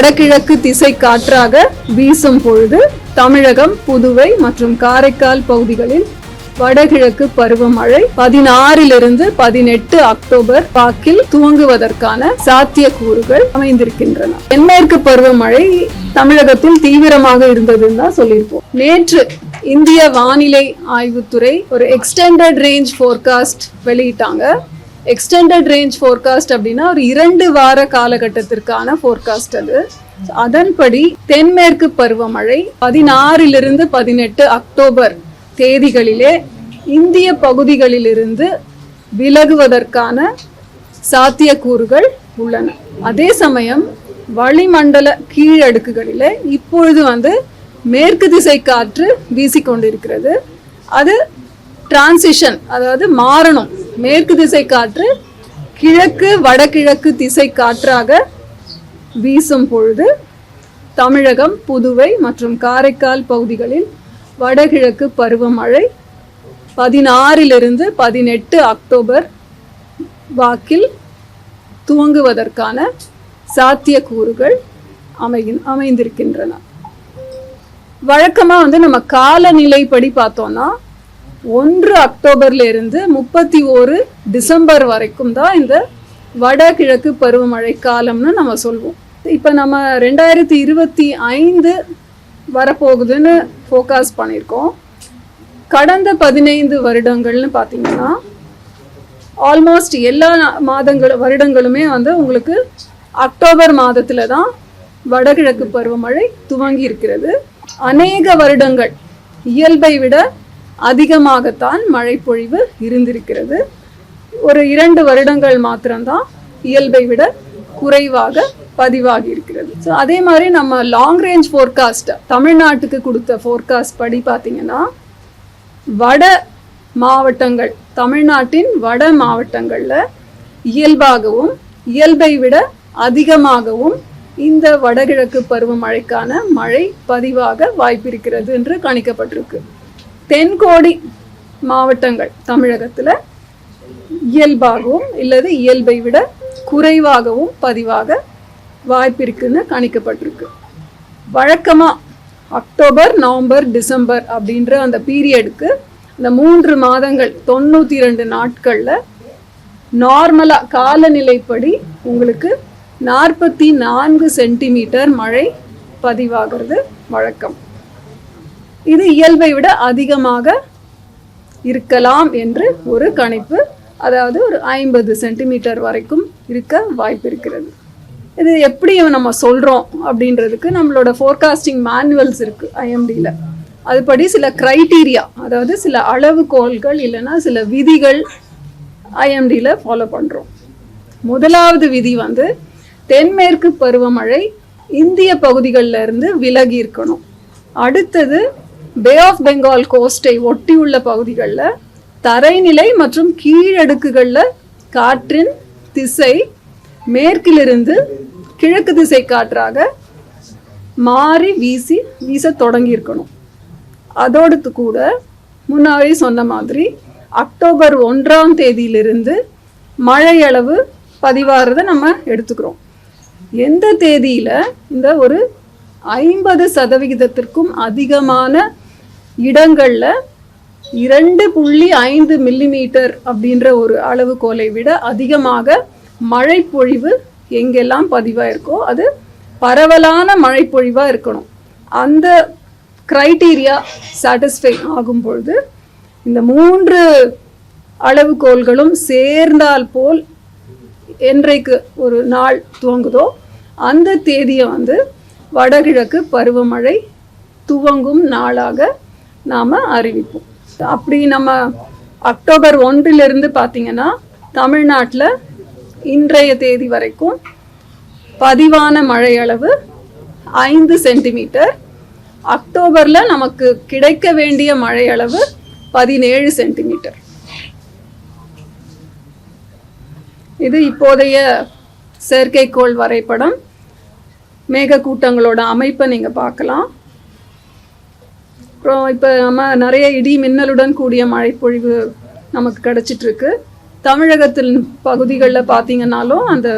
வடகிழக்கு திசை காற்றாக வீசும் பொழுது தமிழகம் புதுவை மற்றும் காரைக்கால் பகுதிகளில் வடகிழக்கு பருவமழை பதினாறிலிருந்து பதினெட்டு அக்டோபர் வாக்கில் துவங்குவதற்கான சாத்தியக்கூறுகள் அமைந்திருக்கின்றன. தென்மேற்கு பருவமழை தமிழகத்தில் தீவிரமாக இருந்ததுன்னு தான் சொல்லியிருப்போம். நேற்று இந்திய வானிலை ஆய்வுத்துறை ஒரு எக்ஸ்டெண்டட் ரேஞ்ச் ஃபோர்காஸ்ட் வெளியிட்டாங்க. எக்ஸ்டெண்டட் ரேஞ்ச் ஃபோர்காஸ்ட் அப்படின்னா ஒரு இரண்டு வார காலகட்டத்திற்கான ஃபோர்காஸ்ட் அது. அதன்படி தென்மேற்கு பருவமழை பதினாறிலிருந்து பதினெட்டு அக்டோபர் தேதிகளிலே இந்திய பகுதிகளிலிருந்து விலகுவதற்கான சாத்தியக்கூறுகள் உள்ளன. அதே சமயம் வளிமண்டல கீழடுக்குகளில் இப்பொழுது வந்து மேற்கு திசை காற்று வீசிக்கொண்டிருக்கிறது. அது டிரான்சிஷன் அதாவது மாறணும். மேற்கு திசை காற்று கிழக்கு வடகிழக்கு திசை காற்றாக வீசும் பொழுது தமிழகம் புதுவை மற்றும் காரைக்கால் பகுதிகளில் வடகிழக்கு பருவமழை பதினாறிலிருந்து பதினெட்டு அக்டோபர் வாக்கில் துவங்குவதற்கான சாத்தியக்கூறுகள் அமைகின் அமைந்திருக்கின்றன. வழக்கமாக வந்து நம்ம காலநிலைப்படி பார்த்தோம்னா ஒன்று அக்டோபர்ல இருந்து முப்பத்தி ஓரு டிசம்பர் வரைக்கும் தான் இந்த வடகிழக்கு பருவமழை காலம்னு நம்ம சொல்வோம். இப்போ நம்ம ரெண்டாயிரத்தி இருபத்தி ஐந்து வரப்போகுதுன்னு ஃபோக்கஸ் பண்ணியிருக்கோம். கடந்த பதினைந்து வருடங்கள்னு பார்த்தீங்கன்னா ஆல்மோஸ்ட் எல்லா மாதங்கள் வருடங்களுமே வந்து உங்களுக்கு அக்டோபர் மாதத்துல தான் வடகிழக்கு பருவமழை துவங்கி இருக்கிறது அநேக வருடங்கள் இயல்பை விட அதிகமாகத்தான் மழை பொழிவு இருந்திருக்கிறது. ஒரு இரண்டு வருடங்கள் மாத்திரம்தான் இயல்பை விட குறைவாக பதிவாகி இருக்கிறது ஸோ அதே மாதிரி நம்ம லாங் ரேஞ்ச் ஃபோர்காஸ்ட் தமிழ்நாட்டுக்கு கொடுத்த ஃபோர்காஸ்ட் படி பார்த்தீங்கன்னா வட மாவட்டங்கள் தமிழ்நாட்டின் வட மாவட்டங்களில் இயல்பாகவும் இயல்பை விட அதிகமாகவும் இந்த வடகிழக்கு பருவமழைக்கான மழை பதிவாக வாய்ப்பிருக்கிறது என்று கணிக்கப்பட்டிருக்கு. தென்கோடி மாவட்டங்கள் தமிழகத்தில் இயல்பாகவும் இல்லது இயல்பை விட குறைவாகவும் பதிவாக வாய்ப்பிருக்குன்னு கணிக்கப்பட்டிருக்கு. வழக்கமாக அக்டோபர் நவம்பர் டிசம்பர் அப்படின்ற அந்த பீரியடுக்கு இந்த மூன்று மாதங்கள் தொண்ணூற்றி ரெண்டு நாட்களில் நார்மலாக காலநிலைப்படி உங்களுக்கு நாற்பத்தி நான்கு சென்டிமீட்டர் மழை பதிவாகிறது வழக்கம். இது இயல்பை விட அதிகமாக இருக்கலாம் என்று ஒரு கணிப்பு அதாவது ஒரு ஐம்பது சென்டிமீட்டர் வரைக்கும் இருக்க வாய்ப்பு இருக்கிறது. இது எப்படி நம்ம சொல்கிறோம் அப்படின்றதுக்கு நம்மளோட ஃபோர்காஸ்டிங் மேனுவல்ஸ் இருக்குது ஐஎம்டியில் அதுபடி சில க்ரைட்டீரியா அதாவது சில அளவுகோல்கள் இல்லைன்னா சில விதிகள் ஐஎம்டியில் ஃபாலோ பண்ணுறோம் முதலாவது விதி வந்து தென்மேற்கு பருவமழை இந்திய பகுதிகளில் இருந்து விலகி இருக்கணும். அடுத்தது பே ஆஃப் பெங்கால் கோஸ்டை ஒட்டியுள்ள பகுதிகளில் தரைநிலை மற்றும் கீழடுக்குகளில் காற்றின் திசை மேற்கிலிருந்து கிழக்கு திசை காற்றாக மாறி வீசி வீச தொடங்கியிருக்கணும். அதோடு கூட முன்னாடி சொன்ன மாதிரி அக்டோபர் ஒன்றாம் தேதியிலிருந்து மழையளவு பதிவாகிறத நம்ம எடுத்துக்கிறோம். எந்த தேதியில்? இந்த ஒரு ஐம்பது சதவிகிதத்திற்கும் அதிகமான இடங்களில் இரண்டு புள்ளி ஐந்து மில்லிமீட்டர் அப்படின்ற ஒரு அளவுகோலை விட அதிகமாக மழைப்பொழிவு எங்கெல்லாம் எங்கெல்லாம் பதிவாயிருக்கோ அது பரவலான மழைப்பொழிவாக இருக்கணும். அந்த க்ரைட்டீரியா சாட்டிஸ்ஃபை ஆகும் பொழுது இந்த மூன்று அளவுகோல்களும் சேர்ந்தால் போல் என்றைக்கு ஒரு நாள் துவங்குதோ அந்த தேதியை வந்து வடகிழக்கு பருவமழை துவங்கும் நாளாக நாம் அறிவிப்போம். அப்படி நம்ம அக்டோபர் ஒன்றிலிருந்து பார்த்தீங்கன்னா தமிழ்நாட்டில் இன்றைய தேதி வரைக்கும் பதிவான மழையளவு ஐந்து சென்டிமீட்டர். அக்டோபரில் நமக்கு கிடைக்க வேண்டிய மழையளவு பதினேழு சென்டிமீட்டர். இது இப்போதைய செயற்கைக்கோள் வரைபடம். மேகக்கூட்டங்களோட அமைப்பை நீங்கள் பார்க்கலாம். அப்புறம் இப்போ நம்ம நிறைய இடி மின்னலுடன் கூடிய மழைப்பொழிவு நமக்கு கிடச்சிட்ருக்கு. தமிழகத்தில் பகுதிகளில் பார்த்தீங்கன்னாலும் அந்த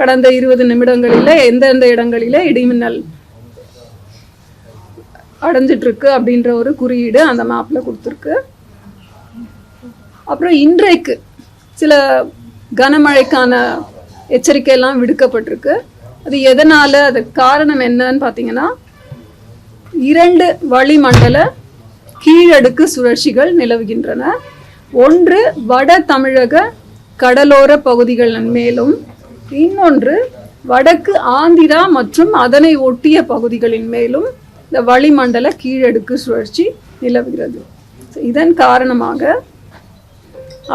கடந்த இருபது நிமிடங்களில் எந்தெந்த இடங்களில் இடிமின்னல் அடைஞ்சிட்ருக்கு அப்படின்ற ஒரு குறியீடு அந்த மேப்பில் கொடுத்துருக்கு. அப்புறம் இன்றைக்கு சில கனமழைக்கான எச்சரிக்கையெல்லாம் விடுக்கப்பட்டிருக்கு. அது எதனால் அது காரணம் என்னன்னு பார்த்தீங்கன்னா இரண்டு வளிமண்டல கீழடுக்கு சுழற்சிகள் நிலவுகின்றன. ஒன்று வட தமிழக கடலோர பகுதிகளின் மேலும் இன்னொன்று வடக்கு ஆந்திரா மற்றும் அதனை ஒட்டிய பகுதிகளின் மேலும் இந்த வளிமண்டல கீழடுக்கு சுழற்சி நிலவுகிறது. இதன் காரணமாக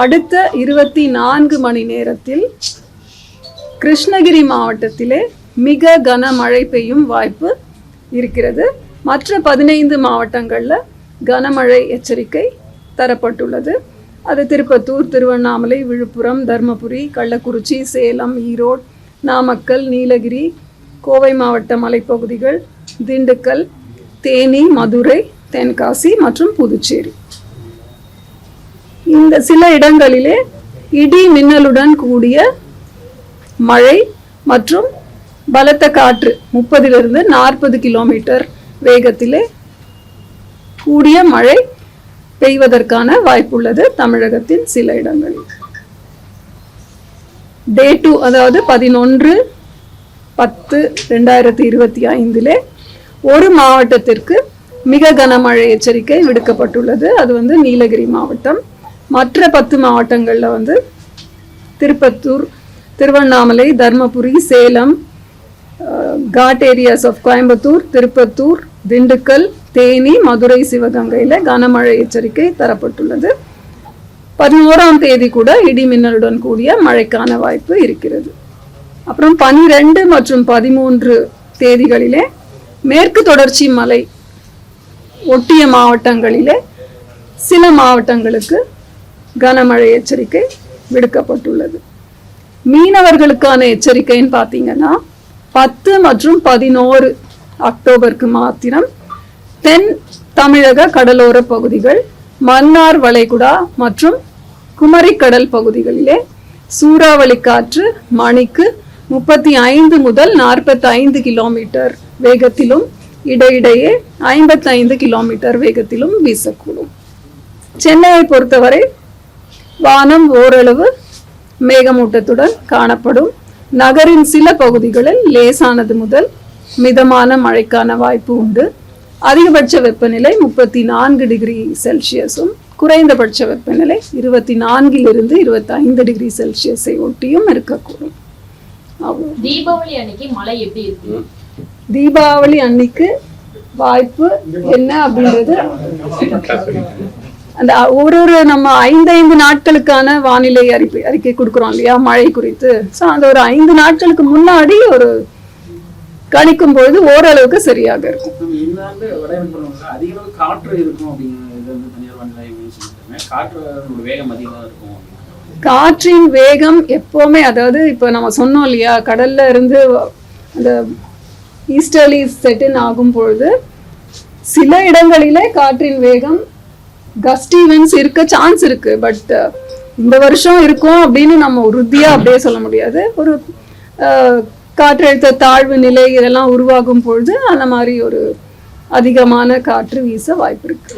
அடுத்த இருபத்தி நான்கு மணி நேரத்தில் கிருஷ்ணகிரி மாவட்டத்திலே மிக கனமழை பெய்யும் வாய்ப்பு இருக்கிறது. மற்ற பதினைந்து மாவட்டங்களில் கனமழை எச்சரிக்கை தரப்பட்டுள்ளது. அது திருப்பத்தூர் திருவண்ணாமலை விழுப்புரம் தருமபுரி கள்ளக்குறிச்சி சேலம் ஈரோடு நாமக்கல் நீலகிரி கோவை மாவட்ட மலைப்பகுதிகள் திண்டுக்கல் தேனி மதுரை தென்காசி மற்றும் புதுச்சேரி. இந்த சில இடங்களிலே இடி மின்னலுடன் கூடிய மழை மற்றும் பலத்த காற்று முப்பதிலிருந்து நாற்பது கிலோமீட்டர் வேகத்திலே கூடிய மழை பெய்வதற்கான வாய்ப்புள்ளது தமிழகத்தின் சில இடங்களில். டே டூ அதாவது பதினொன்று பத்து ரெண்டாயிரத்தி இருபத்தி ஐந்திலே ஒரு மாவட்டத்திற்கு மிக கனமழை எச்சரிக்கை விடுக்கப்பட்டுள்ளது. அது வந்து நீலகிரி மாவட்டம். மற்ற பத்து மாவட்டங்களில் வந்து Tirupattur Tiruvannamalai Dharmapuri Salem ghat areas of Coimbatore Tirupattur Dindigul Theni Madurai சிவகங்கையில் கனமழை எச்சரிக்கை தரப்பட்டுள்ளது. பதினோராம் தேதி கூட இடி மின்னலுடன் கூடிய மழைக்கான வாய்ப்பு இருக்கிறது. அப்புறம் பனிரெண்டு மற்றும் பதிமூன்று தேதிகளிலே மேற்கு தொடர்ச்சி மலை ஒட்டிய மாவட்டங்களிலே சில மாவட்டங்களுக்கு கனமழை எச்சரிக்கை விடுக்கப்பட்டுள்ளது. மீனவர்களுக்கான எச்சரிக்கைன்னு பார்த்தீங்கன்னா பத்து மற்றும் பதினோரு அக்டோபருக்கு மாத்திரம் தென் தமிழக கடலோர பகுதிகள் மன்னார் வளைகுடா மற்றும் குமரிக்கடல் பகுதிகளிலே சூறாவளி காற்று மணிக்கு முப்பத்தி ஐந்து முதல் நாற்பத்தி ஐந்து கிலோமீட்டர் வேகத்திலும் இடையிடையே ஐம்பத்தி ஐந்து கிலோமீட்டர் வேகத்திலும் வீசக்கூடும். சென்னையை பொறுத்தவரை வானம் ஓரளவு மேகமூட்டத்துடன் காணப்படும். நகரின் சில பகுதிகளில் லேசானது முதல் மிதமான மழைக்கான வாய்ப்பு உண்டு. அதிகபட்ச வெப்பநிலை முப்பத்தி நான்கு டிகிரி செல்சியஸும் குறைந்தபட்ச வெப்பநிலை இருபத்தி நான்கிலிருந்து இருபத்தி ஐந்து டிகிரி செல்சியஸை ஒட்டியும் இருக்கக்கூடும். தீபாவளி அன்னைக்கு மழை எப்படி இருக்கு? தீபாவளி அன்னைக்கு வாய்ப்பு என்ன அப்படின்றது? அந்த ஒரு ஒரு நம்ம ஐந்து ஐந்து நாட்களுக்கான வானிலை அறிக்கை அறிக்கை கொடுக்குறோம் இல்லையா? மழை குறித்து. ஸோ அந்த ஒரு ஐந்து நாட்களுக்கு முன்னாடி ஒரு கணிக்கும் பொழுது ஓரளவுக்கு சரியாக காற்று இருக்கும் காற்றின் வேகம் எப்போவுமே அதாவது இப்போ நம்ம சொன்னோம் இல்லையா கடல்ல இருந்து அந்த ஈஸ்டர்லி செட்டின் ஆகும் பொழுது சில இடங்களிலே காற்றின் வேகம் கஸ்டீவன்ஸ் இருக்க சான்ஸ் இருக்கு பட் இந்த வருஷம் இருக்கும் அப்படின்னு நம்ம உறுதியா அப்படியே சொல்ல முடியாது. ஒரு அஹ், காற்றழுத்த தாழ்வு நிலை இதெல்லாம் உருவாகும் பொழுது அந்த மாதிரி ஒரு அதிகமான காற்று வீச வாய்ப்பு இருக்கு.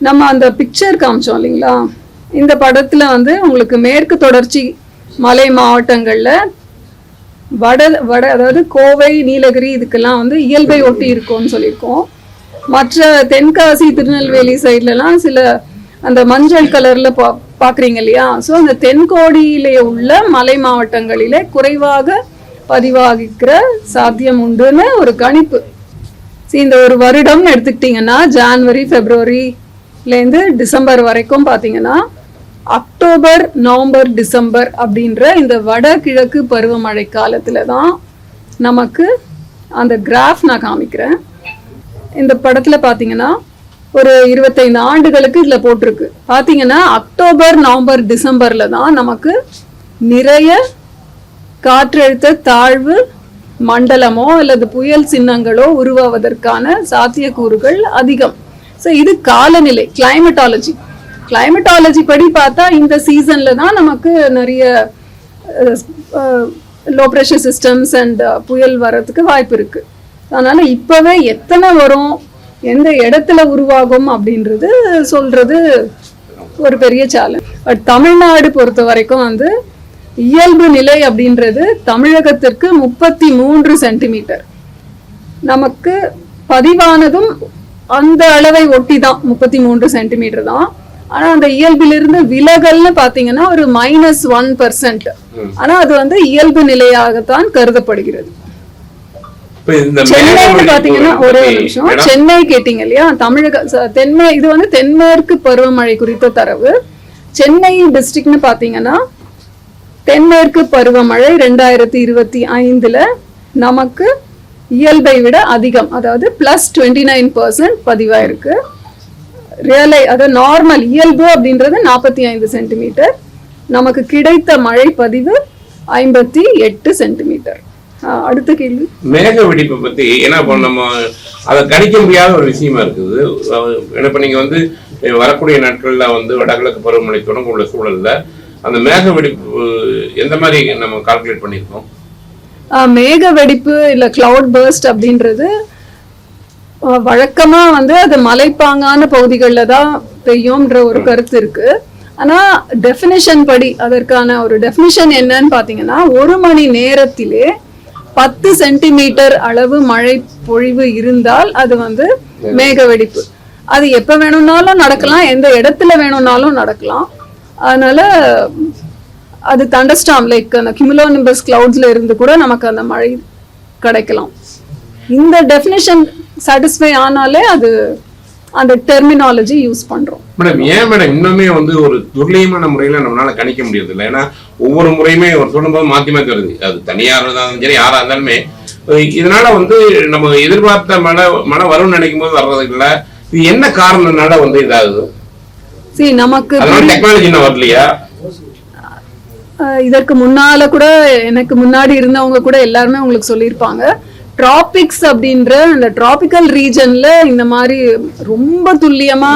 நம்ம அந்த பிக்சர் காமிச்சோம் இல்லைங்களா? இந்த படத்துல வந்து உங்களுக்கு மேற்கு தொடர்ச்சி மலை மாவட்டங்கள்ல வட வட அதாவது கோவை நீலகிரி இதுக்கெல்லாம் வந்து இயல்பை ஒட்டி இருக்கும்னு சொல்லியிருக்கோம். மற்ற தென்காசி திருநெல்வேலி சைட்லலாம் சில அந்த மஞ்சள் கலர்ல பா பார்க்குறீங்க இல்லையா? ஸோ அந்த தென்கோடியிலே உள்ள மலை மாவட்டங்களிலே குறைவாக பதிவாகிக்கிற சாத்தியம் உண்டுன்னு ஒரு கணிப்பு. இந்த ஒரு வருடம்னு எடுத்துக்கிட்டிங்கன்னா ஜான்வரி ஃபெப்ரவரிலேருந்து டிசம்பர் வரைக்கும் பார்த்தீங்கன்னா அக்டோபர் நவம்பர் டிசம்பர் அப்படின்ற இந்த வடகிழக்கு பருவமழை காலத்தில் தான் நமக்கு அந்த கிராஃப் நான் காமிக்கிறேன். இந்த படத்தில் பார்த்தீங்கன்னா ஒரு இருபத்தைந்து ஆண்டுகளுக்கு இதில் போட்டிருக்கு. பார்த்தீங்கன்னா அக்டோபர் நவம்பர் டிசம்பரில் தான் நமக்கு நிறைய காற்றழுத்த தாழ்வு மண்டலமோ அல்லது புயல் சின்னங்களோ உருவாவதற்கான சாத்தியக்கூறுகள் அதிகம். ஸோ இது காலநிலை கிளைமட்டாலஜி கிளைமட்டாலஜி படி பார்த்தா இந்த சீசன்ல தான் நமக்கு நிறைய லோ ப்ரெஷர் சிஸ்டம்ஸ் அண்ட் புயல் வர்றதுக்கு வாய்ப்பு இருக்கு. அதனால இப்பவே எத்தனை வரும் எந்த இடத்துல உருவாகும் அப்படின்றது சொல்றது ஒரு பெரிய சேலஞ்ச் பட் தமிழ்நாடு பொறுத்த வரைக்கும் வந்து இயல்பு நிலை அப்படின்றது தமிழகத்திற்கு முப்பத்தி மூன்று சென்டிமீட்டர் நமக்கு பதிவானதும் அந்த அளவை ஒட்டி தான் முப்பத்தி மூன்று சென்டிமீட்டர் தான். ஆனா அந்த இயல்பிலிருந்து விலகல்னு பாத்தீங்கன்னா ஒரு மைனஸ் ஒன் பர்சன்ட் ஆனா அது வந்து இயல்பு நிலையாகத்தான் கருதப்படுகிறது. சென்னைன்னு பாத்தீங்கன்னா ஒரே நிமிஷம். சென்னை கேட்டீங்க இல்லையா? தமிழக தென்மே இது வந்து தென்மேற்கு பருவமழை குறித்த தரவு. சென்னை டிஸ்ட்ரிக்ட்னு பாத்தீங்கன்னா தென்மேற்கு பருவமழை ரெண்டாயிரத்தி இருபத்தி ஐந்துல நமக்கு இயல்பை விட அதிகம். அதாவது பிளஸ் டுவெண்ட்டி நைன் பர்சன்ட் பதிவாயிருக்கு. ரியலை அதாவது நார்மல் இயல்பு அப்படின்றது நாற்பத்தி ஐந்து சென்டிமீட்டர் நமக்கு கிடைத்த மழை பதிவு ஐம்பத்தி எட்டு சென்டிமீட்டர் அடுத்த கேள்வி. மேக வெடிப்பை பத்தி ஏன்னா இப்போ நம்ம அதை கணிக்க முடியாத ஒரு விஷயமா இருக்குது. ஏன்னா இப்ப நீங்க வந்து வரக்கூடிய நாட்கள்ல வந்து வடகிழக்கு பருவமழை தொடங்க உள்ள சூழல்ல அந்த மேக வெடிப்பு எந்த மாதிரி நம்ம கால்குலேட் பண்ணியிருக்கோம்? மேக வெடிப்பு இல்ல கிளவுட் பர்ஸ்ட் அப்படின்றது ஆஹ் வழக்கமா வந்து அது மலைப்பாங்கான பகுதிகளில் தான் பெய்யும்ன்ற ஒரு கருத்து இருக்கு. ஆனா டெஃபினிஷன் படி அதற்கான ஒரு டெஃபினிஷன் என்னன்னு பாத்தீங்கன்னா ஒரு மணி நேரத்திலே பத்து சென்டிமீட்டர் அளவு மழை பொழிவு இருந்தால் அது வந்து மேக வெடிப்பு அது எப்ப வேணும்னாலும் நடக்கலாம் எந்த இடத்துல வேணும்னாலும் நடக்கலாம். அதனால அது தண்டர்ஸ்டாம் லைக் அந்த கிமுலோனிம்பஸ் கிளவுட்ஸ்ல இருந்து கூட நமக்கு அந்த மழை கிடைக்கலாம். இந்த டெஃபினிஷன் சாட்டிஸ்ஃபை ஆனாலே அது அந்த டெர்மினாலஜி யூஸ் பண்றோம். மேடம் ஏன் மேடம் இன்னுமே வந்து ஒரு துல்லியமான முறையில நம்மளால கணிக்க முடியறது இல்லை ஏன்னா ஒவ்வொரு முறையுமே ஒரு சொல்லும்போது மாத்தி மாத்தி வருது. அது தனியார் இருந்தாலும் சரி யாரா இருந்தாலுமே. இதனால வந்து நம்ம எதிர்பார்த்த மழை மழை வரும்னு நினைக்கும் போது வர்றது இல்ல. இது என்ன காரணம்னால வந்து இதாகுது? சரி நமக்கு டெக்னாலஜி இன்னும் வரலையா? இதற்கு முன்னால கூட எனக்கு முன்னாடி இருந்தவங்க கூட எல்லாருமே உங்களுக்கு சொல்லியிருப்பாங்க. டிராபிக்ஸ் அப்படின்ற அந்த டிராபிக்கல் ரீஜன்ல இந்த மாதிரி ரொம்ப துல்லியமா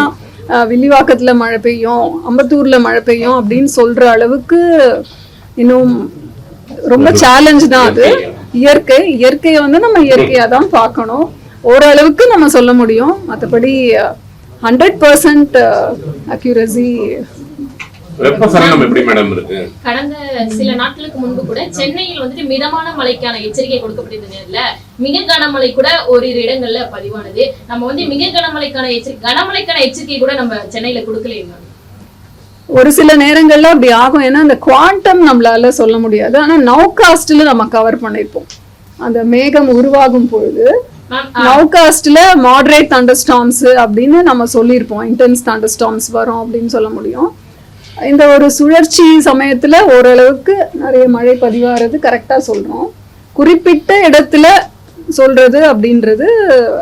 வில்லிவாக்கத்துல மழை பெய்யும் அம்பத்தூர்ல மழை பெய்யும் அப்படின்னு சொல்ற அளவுக்கு இன்னும் ரொம்ப சேலஞ்ச் தான் அது. இயற்கை. இயற்கையை வந்து நம்ம இயற்கையா தான் பார்க்கணும். ஓரளவுக்கு நம்ம சொல்ல முடியும். மற்றபடி ஹண்ட்ரட் பர்சன்ட் வெப்பசலனம் எப்படி மேடம் இருக்கு? கடந்த சில நாட்களுக்கு முன்பு கூட சென்னையில் வந்துட்டு மிதமான மழைக்கான எச்சரிக்கை கொடுக்கப்பட்டிருந்த நேரத்துல மிக கனமழை கூட ஓரிரு இடங்கள்ல பதிவானது. நம்ம வந்து மிக கனமழைக்கான எச்சரிக்கை கனமழைக்கான எச்சரிக்கை கூட நம்ம சென்னையில கொடுக்கலைங்க ஒரு சில நேரங்கள்ல அப்படி ஆகும். ஏன்னா அந்த குவாண்டம் நம்மளால சொல்ல முடியாது. ஆனா நவுகாஸ்ட்ல நம்ம கவர் பண்ணிருப்போம். அந்த மேகம் உருவாகும் பொழுது நவுகாஸ்ட்ல மாடரேட் தண்டர்ஸ்டாம்ஸ் அப்படின்னு நம்ம சொல்லியிருப்போம். இன்டென்ஸ் தண்டர்ஸ்டாம்ஸ் வரும் அப்படின்னு சொல்ல முடியும். இந்த ஒரு சுழற்சி சமயத்துல ஓரளவுக்கு நிறைய மழை பதிவாகிறது கரெக்டா சொல்றோம். குறிப்பிட்ட இடத்துல சொல்றது அப்படின்றது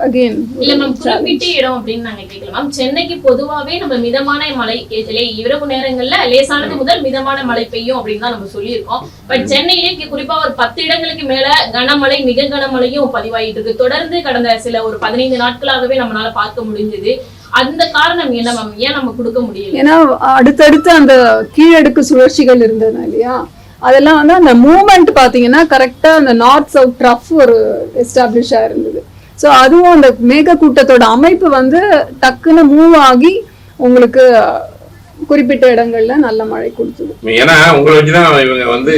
அகைன் இல்ல மேம் குறிப்பிட்ட இடம் அப்படின்னு நாங்க கேட்கலாம் மேம் சென்னைக்கு பொதுவாவே நம்ம மிதமான மழை இதிலே இரவு நேரங்கள்ல லேசானது முதல் மிதமான மழை பெய்யும் அப்படின்னு தான் நம்ம சொல்லியிருக்கோம். பட் சென்னையிலே குறிப்பா ஒரு பத்து இடங்களுக்கு மேல கனமழை மிக கனமழையும் பதிவாயிட்டு இருக்கு. தொடர்ந்து கடந்த சில ஒரு பதினைந்து நாட்களாகவே நம்மளால பார்க்க முடிஞ்சது. அந்த காரணம் என்ன மேம் ஏன் நம்ம கொடுக்க முடியல? ஏன்னா அடுத்தடுத்து அந்த கீழடுக்கு சுழற்சிகள் இருந்தது இல்லையா? அதெல்லாம் வந்து அந்த மூமெண்ட் பார்த்தீங்கன்னா கரெக்டாக அந்த நார்த் சவுத் ட்ரஃப் ஒரு எஸ்டாப்ளிஷ் ஆயிருந்தது ஸோ அதுவும் அந்த மேகக்கூட்டத்தோட அமைப்பு வந்து டக்குன்னு மூவ் ஆகி உங்களுக்கு குறிப்பிட்ட இடங்கள்ல நல்ல மழை கொடுத்தது. ஏன்னா உங்களை வச்சுதான் இவங்க வந்து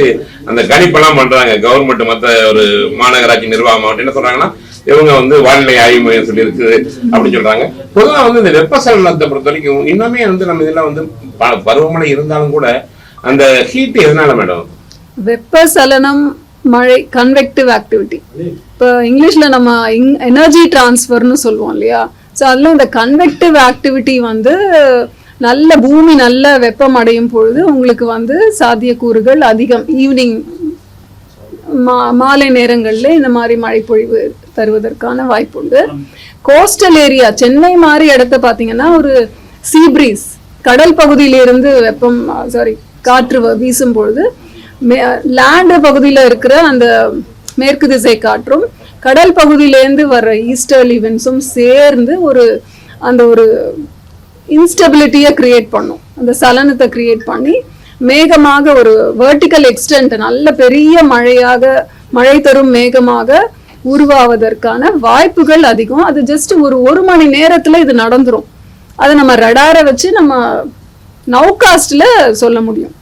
அந்த கணிப்பெல்லாம் பண்றாங்க. கவர்மெண்ட் மத்த ஒரு மாநகராட்சி நிர்வாகம் என்ன சொல்றாங்கன்னா இவங்க வந்து வானிலை ஆய்வு மையம் சொல்லி இருக்குது அப்படின்னு சொல்றாங்க. பொதுவா வந்து இந்த வெப்பசலனத்தை பொறுத்த வரைக்கும் இன்னுமே வந்து நம்ம இதெல்லாம் வந்து பருவமழை இருந்தாலும் கூட அந்த ஹீட் எதனால மேடம்? வெப்பசலனம் மழை கன்வெக்டிவ் ஆக்டிவிட்டி இப்போ இங்கிலீஷ்ல நம்ம எனர்ஜி டிரான்ஸ்ஃபர்னு சொல்லுவோம் இல்லையா? ஸோ அதில் இந்த கன்வெக்டிவ் ஆக்டிவிட்டி வந்து நல்ல பூமி நல்ல வெப்பம் அடையும் பொழுது உங்களுக்கு வந்து சாத்தியக்கூறுகள் அதிகம். ஈவினிங் மா மாலை நேரங்களில் இந்த மாதிரி மழைப்பொழிவு தருவதற்கான வாய்ப்புண்டு. கோஸ்டல் ஏரியா சென்னை மாதிரி இடத்த பார்த்தீங்கன்னா ஒரு சீ பிரீஸ் கடல் பகுதியிலிருந்து வெப்பம் சாரி காற்று வ- வீசும் பொழுது லேண்டு பகுதியில் இருக்கிற அந்த மேற்கு திசை காற்றும் கடல் பகுதியிலேருந்து வர்ற ஈஸ்டர்ல் ஈவெண்ட்ஸும் சேர்ந்து ஒரு அந்த ஒரு இன்ஸ்டபிலிட்டியை கிரியேட் பண்ணும். அந்த சலனத்தை கிரியேட் பண்ணி மேகமாக ஒரு வெர்டிக்கல் எக்ஸ்டென்ட் நல்ல பெரிய மழையாக மழை தரும் மேகமாக உருவாவதற்கான வாய்ப்புகள் அதிகம். அது ஜஸ்ட் ஒரு ஒரு மணி நேரத்துல இது நடந்துரும். அதை நம்ம ரடாரை வச்சு நம்ம நவுகாஸ்ட்ல சொல்ல முடியும்.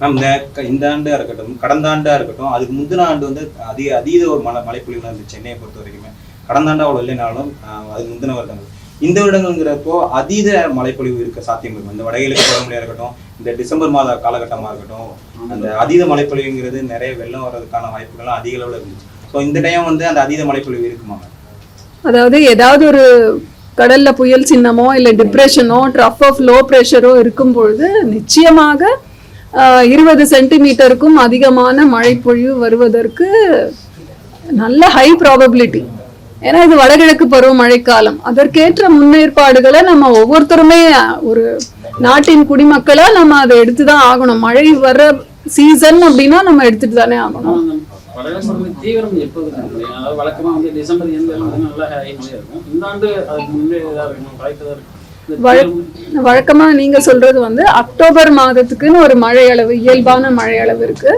மேம் இந்த க- இந்த ஆண்டா இருக்கட்டும் கடந்த ஆண்டா இருக்கட்டும் அதுக்கு முந்தின ஆண்டு வந்து அதிக அதீத ஒரு மழை மழைப்பொழிவு இருந்துச்சு சென்னையை பொறுத்த வரைக்குமே. கடந்த ஆண்டு அவ்வளோ இல்லைனாலும் அதுக்கு முந்தின வருடங்கள் இந்த வருடங்கள்ங்கிறப்போ அதீத மழைப்பொழிவு இருக்க சாத்தியம் இருக்கும் இந்த வடகிழக்கு பருவமழையா இருக்கட்டும் இந்த டிசம்பர் மாத காலகட்டமா இருக்கட்டும் அந்த அதீத மழைப்பொழிவுங்கிறது நிறைய வெள்ளம் வர்றதுக்கான வாய்ப்புகள்லாம் அதிக அளவில் இருந்துச்சு. ஸோ இந்த டைம் வந்து அந்த அதீத மழைப்பொழிவு இருக்குமா? அதாவது ஏதாவது ஒரு கடல்ல புயல் சின்னமோ இல்லை டிப்ரெஷனோ ட்ரஃப் ஆஃப் லோ ப்ரெஷரோ இருக்கும் பொழுது நிச்சயமாக இருபது சென்டிமீட்டருக்கும் அதிகமான மழைப்பொழிவு வருவதற்கு நல்ல ஹை ப்ராபபிலிட்டி ஏன்னா இது வடகிழக்கு பருவ மழைக்காலம். அதற்கேற்ற முன்னேற்பாடுகளை நம்ம ஒவ்வொருத்தருமே ஒரு நாட்டின் குடிமக்களா நம்ம அதை எடுத்து தான் ஆகணும். மழை வர்ற சீசன் அப்படின்னா நம்ம எடுத்துட்டு தானே ஆகணும். வடகிழக்கு தீவிரம் எப்போது? அதாவது வழக்கமா வந்து டிசம்பர் எந்த வந்து நல்லா இருக்கும். இந்த ஆண்டு அதுக்கு முன்னே இதாக வாய்ப்பு தான் வழக்கமா நீங்க சொல்றது வந்து அக்டோபர் மாதத்துக்குன்னு ஒரு மழை அளவு இயல்பான மழை அளவு இருக்கு.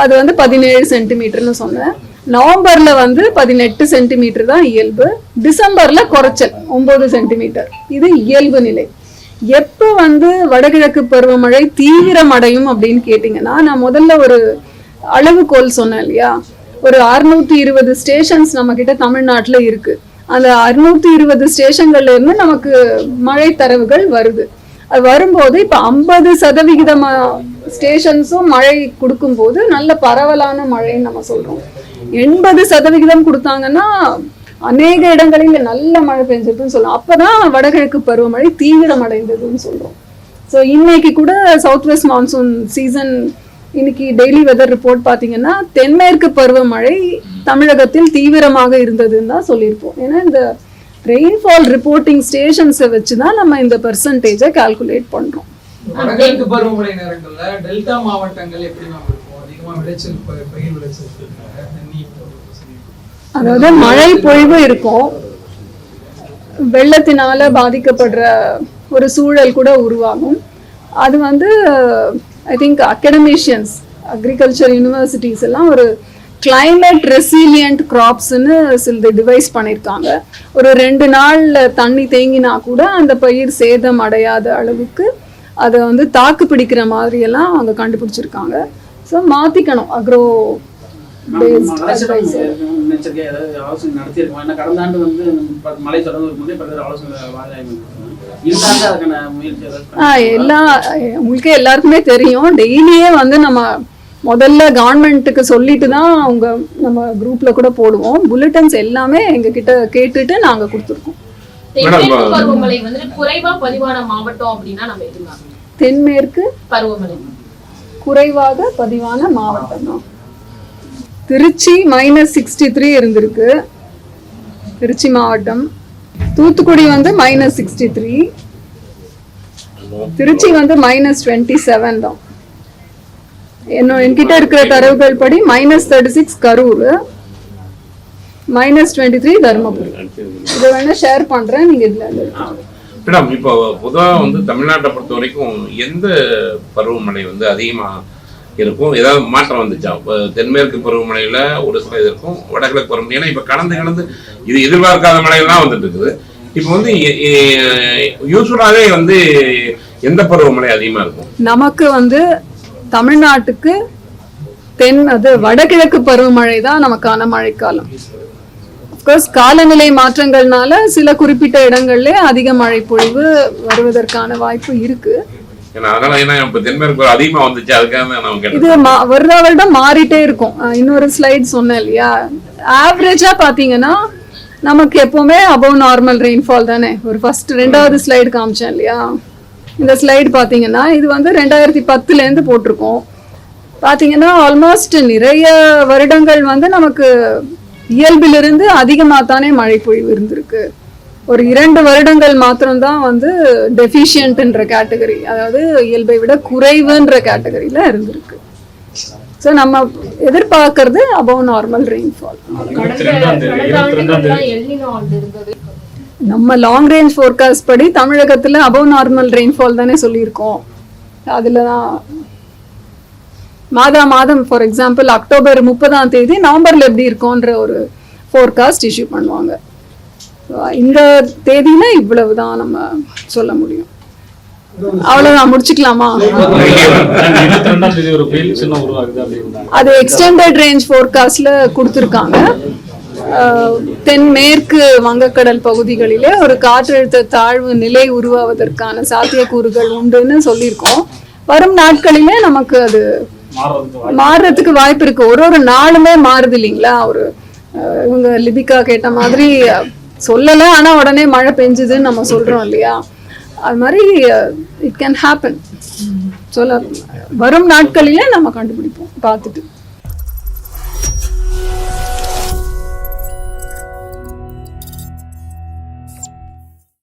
அது வந்து பதினேழு சென்டிமீட்டர்னு சொன்னேன். நவம்பர்ல வந்து பதினெட்டு சென்டிமீட்டர் தான் இயல்பு. டிசம்பர்ல குறைச்சல் ஒன்பது சென்டிமீட்டர். இது இயல்பு நிலை. எப்போ வந்து வடகிழக்கு பருவமழை தீவிரமடையும் அப்படின்னு கேட்டிங்கன்னா நான் முதல்ல ஒரு அளவுகோல் சொன்னேன் இல்லையா? ஒரு அறுநூத்தி இருபது ஸ்டேஷன்ஸ் நம்ம கிட்ட தமிழ்நாட்டில் இருக்கு. அந்த அறுநூத்தி இருபது ஸ்டேஷன்கள்ல இருந்து நமக்கு மழை தரவுகள் வருது. அது வரும்போது இப்ப ஐம்பது சதவிகிதமா ஸ்டேஷன்ஸும் மழை கொடுக்கும்போது நல்ல பரவலான மழைன்னு நம்ம சொல்றோம். எண்பது சதவிகிதம் கொடுத்தாங்கன்னா அநேக இடங்களில் நல்ல மழை பெஞ்சதுன்னு சொல்லலாம் அப்பதான் வடகிழக்கு பருவமழை தீவிரமடைந்ததுன்னு சொல்றோம். ஸோ இன்னைக்கு கூட சவுத் வெஸ்ட் மான்சூன் சீசன் இன்னைக்கு டெய்லி வெதர் ரிப்போர்ட் பார்த்தீங்கன்னா தென்மேற்கு பருவமழை தமிழகத்தில் தீவிரமாக இருந்ததுன்னு தான் சொல்லியிருப்போம். ஏன்னா இந்த ரெயின்ஃபால் ரிப்போர்ட்டிங் ஸ்டேஷன்ஸை வச்சு தான் நம்ம இந்த பெர்சன்டேஜை கால்குலேட் பண்ணுறோம் வடகிழக்கு பருவமழை நேரங்கள்ல டெல்டா மாவட்டங்கள் எப்படி இருக்கும்? அதிகமா விளைச்சல் பயிர் விளைச்சல். அதாவது மழை பொழிவு இருக்கும். வெள்ளத்தினால பாதிக்கப்படுற ஒரு சூழல் கூட உருவாகும். அது வந்து I think academicians agriculture universities எல்லாம் ஒரு climate ரெசிலியன்ட் கிராப்ஸ்னு சிலது டிவைஸ் பண்ணியிருக்காங்க ஒரு ரெண்டு நாள்ல தண்ணி தேங்கினா கூட அந்த பயிர் சேதம் அடையாத அளவுக்கு அதை வந்து தாக்கு பிடிக்கிற மாதிரி எல்லாம் அவங்க கண்டுபிடிச்சிருக்காங்க. ஸோ மாத்திக்கணும் அக்ரோ கடந்த ஆண்டு வந்து மழை தொடர்ந்து எல்லா உங்களுக்கு எல்லாருக்குமே தெரியும். டெய்லியே வந்து நம்ம முதல்ல கவர்மெண்ட்டுக்கு சொல்லிட்டு தான் அவங்க நம்ம குரூப்ல கூட போடுவோம். புல்லட்டின்ஸ் எல்லாமே எங்க கிட்ட கேட்டுட்டு நாங்க கொடுத்துருக்கோம். தென்மேற்கு பருவமழை குறைவாக பதிவான மாவட்டம் தான். திருச்சி மைனஸ் சிக்ஸ்டி த்ரீ இருந்திருக்கு. திருச்சி மாவட்டம். தூத்துக்குடி வந்து மைனஸ் சிக்ஸ்டி த்ரீ திருச்சி வந்து மைனஸ் டுவெண்ட்டி செவன் தான். என்ன என்கிட்ட இருக்கிற தரவுகள் படி minus thirty six Karur minus twenty three Dharmapuri. இதை வேணா ஷேர் பண்றேன் நீங்க இதுல மேடம் இப்போ பொதுவாக வந்து தமிழ்நாட்டை பொறுத்த வரைக்கும் எந்த பருவமழை வந்து அதிகமா இருக்கும். ஏதாவது மாற்றம் வந்துச்சா? தென்மேற்கு பருவமழையில ஒரு சில இது இருக்கும். வடகிழக்கு பருவமழை. ஏன்னா இப்போ கடந்து கடந்து இது எதிர்பார்க்காத மழையெல்லாம் வந்துட்டு இருக்குது இப்போ வந்து யூஸ்ஃபுல்லாகவே வந்து எந்த பருவமழை அதிகமா இருக்கும்? நமக்கு வந்து தமிழ்நாட்டுக்கு தென் அது வடகிழக்கு பருவமழை தான் நமக்கான மழைக்காலம். அப்கோர்ஸ் காலநிலை மாற்றங்கள்னால சில குறிப்பிட்ட இடங்கள்ல அதிக மழை பொழிவு வருவதற்கான வாய்ப்பு இருக்கு. இது மா- வருட வருடம் மாறிட்டே இருக்கும். இன்னொரு ஸ்லைட் சொன்னேன் இல்லையா? ஆவரேஜா பாத்தீங்கன்னா நமக்கு எப்பவுமே அபவ் நார்மல் ரெயின்ஃபால் தானே? ஒரு ஃபர்ஸ்ட் ரெண்டாவது ஸ்லைடு காமிச்சேன் இல்லையா? இந்த ஸ்லைடு பாத்தீங்கன்னா இது வந்து ரெண்டாயிரத்தி பத்துல இருந்து போட்டிருக்கோம். பார்த்தீங்கன்னா ஆல்மோஸ்ட் நிறைய வருடங்கள் வந்து நமக்கு இயல்பிலிருந்து அதிகமாக தானே மழை பொழிவு இருந்திருக்கு. ஒரு இரண்டு வருடங்கள் மாத்திரம்தான் வந்து டெஃபிஷியன்ட்ன்ற கேட்டகரி அதாவது இயல்பை விட குறைவுன்ற கேட்டகரியில இருந்திருக்கு. ஸோ நம்ம எதிர்பார்க்கறது அபவ் நார்மல் ரெயின்ஃபால் நம்ம லாங் ரேஞ்ச் ஃபோர்காஸ்ட் படி தமிழகத்தில் அபவ் நார்மல் ரெயின்ஃபால் தானே சொல்லியிருக்கோம். அதில் தான் மாதா மாதம் ஃபார் எக்ஸாம்பிள் அக்டோபர் முப்பதாம் தேதி நவம்பரில் எப்படி இருக்கும்ன்ற ஒரு ஃபோர்காஸ்ட் இஷ்யூ பண்ணுவாங்க. இந்த தேதியில இவ்வளவு தான் நம்ம சொல்ல முடியும். அவ்வளவுதான் முடிச்சுக்கலாமா? அது எக்ஸ்டெண்டட் ரேஞ்ச் ஃபோர்காஸ்ட்ல கொடுத்துருக்காங்க. அஹ், தென்மேற்கு வங்கக்கடல் பகுதிகளிலே ஒரு காற்றழுத்த தாழ்வு நிலை உருவாவதற்கான சாத்தியக்கூறுகள் உண்டுன்னு சொல்லியிருக்கோம். வரும் நாட்களிலே நமக்கு அது மாறுறதுக்கு வாய்ப்பு இருக்கு. ஒரு ஒரு நாளுமே மாறுது இல்லைங்களா? ஒரு இவங்க லிபிகா கேட்ட மாதிரி சொல்லல ஆனா உடனே மழை பெஞ்சுதுன்னு நம்ம சொல்றோம் இல்லையா? அது மாதிரி இட் கேன் ஹேப்பன் சொல்ல வரும் நாட்களிலே நம்ம கண்டுபிடிப்போம் பார்த்துட்டு.